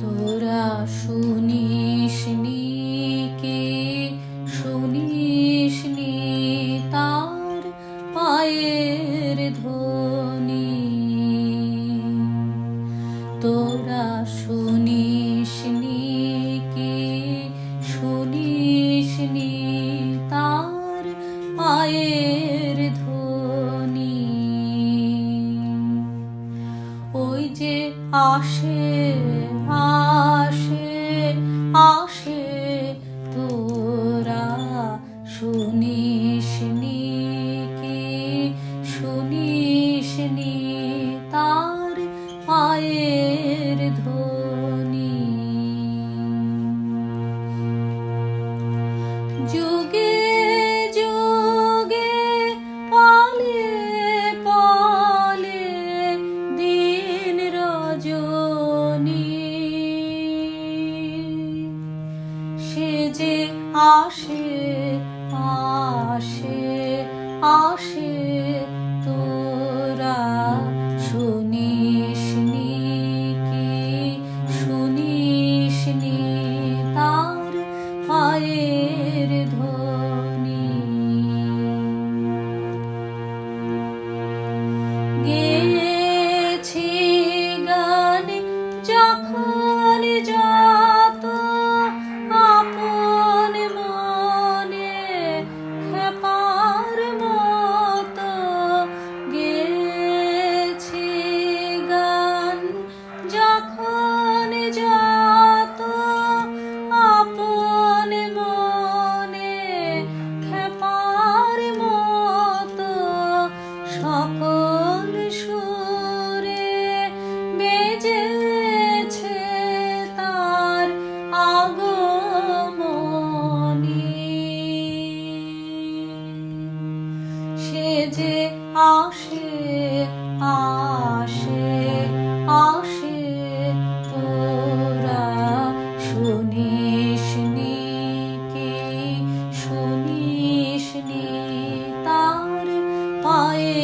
তোরা শুনিস কে? শুনিস তার পায়ের ধ্বনি? তোরা শুনিস কে? শুনিস তার পায়ের ধ্বনি? ওই যে আসে আসে আসে তোরা শুনিস নি কি? শুনিস নি তার পায়ের যে আসে আসে আসে। আসে আসে আসে তোরা শুনিস নি কি? শুনিস নি তার পায়ের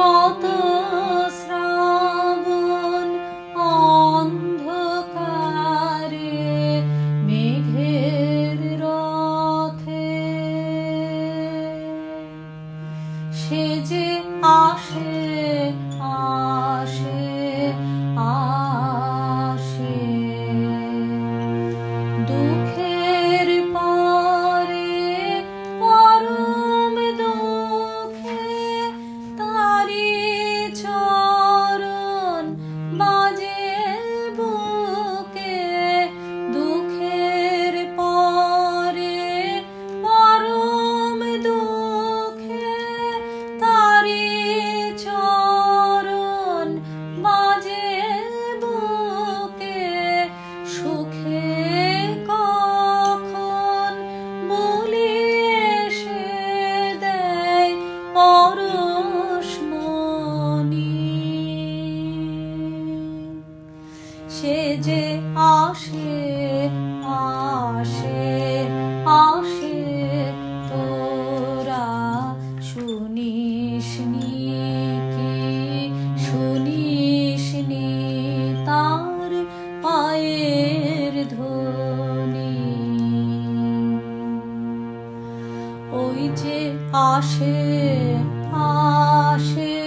কত সে যে আসে আসে আসে। তোরা শুনিস নি কি? শুনিস নি তার পায়ের ধ্বনি। ওই যে আসে আসে।